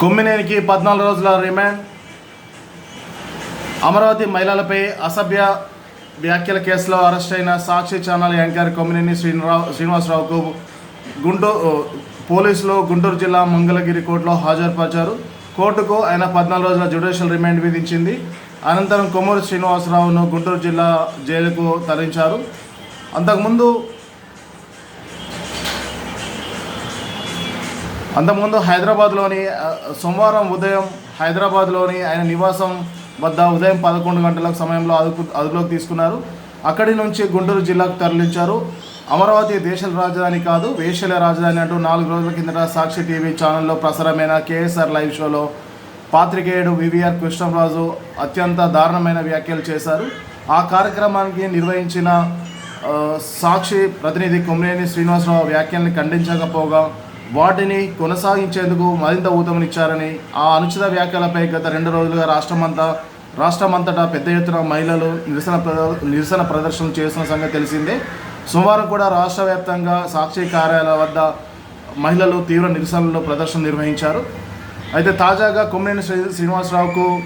కొమ్మినేనికి పద్నాలుగు రోజుల రిమాండ్. అమరావతి మహిళలపై అసభ్య వ్యాఖ్యల కేసులో అరెస్ట్ అయిన సాక్షి ఛానల్ యాంకర్ కొమ్మినేని శ్రీనిరావు శ్రీనివాసరావుకు గుంటూరు పోలీసులు గుంటూరు జిల్లా మంగళగిరి కోర్టులో హాజరుపరిచారు. కోర్టుకు ఆయన పద్నాలుగు రోజుల జ్యుడిషియల్ రిమాండ్ విధించింది. అనంతరం కొమ్మూరు శ్రీనివాసరావును గుంటూరు జిల్లా జైలుకు తరలించారు. అంతకుముందు అంతకుముందు హైదరాబాద్లోని సోమవారం ఉదయం హైదరాబాద్లోని ఆయన నివాసం వద్ద ఉదయం పదకొండు గంటల సమయంలో అదుపు అదుపులోకి తీసుకున్నారు. అక్కడి నుంచి గుంటూరు జిల్లాకు తరలించారు. అమరావతి దేశ రాజధాని కాదు వేషల రాజధాని అంటూ నాలుగు రోజుల కిందట సాక్షి టీవీ ఛానల్లో ప్రసారమైన కేఎస్ఆర్ లైవ్ షోలో పాత్రికేయుడు వివిఆర్ కృష్ణరాజు అత్యంత దారుణమైన వ్యాఖ్యలు చేశారు. ఆ కార్యక్రమానికి నిర్వహించిన సాక్షి ప్రతినిధి కొమ్మినేని శ్రీనివాసరావు వ్యాఖ్యల్ని ఖండించకపోగా వాటిని కొనసాగించేందుకు మరింత ఊతమనిచ్చారని ఆ అనుచిత వ్యాఖ్యలపై గత రెండు రోజులుగా రాష్ట్రమంతా రాష్ట్రమంతటా పెద్ద ఎత్తున మహిళలు నిరసన నిరసన ప్రదర్శనలు చేస్తున్న సంగతి తెలిసిందే. సోమవారం కూడా రాష్ట్ర వ్యాప్తంగా సాక్షి కార్యాలయాల వద్ద మహిళలు తీవ్ర నిరసనలు ప్రదర్శన నిర్వహించారు. అయితే తాజాగా కొమ్మినేని శ్రీ శ్రీనివాసరావుకు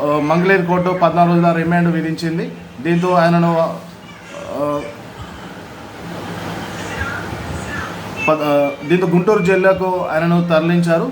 ఆ, కోర్టు పద్నాలుగు రోజుల రిమాండ్ విధించింది. దీంతో ఆయనను ఆ, పద- ఆ, దీంతో గుంటూరు జిల్లాకు ఆయనను తరలించారు.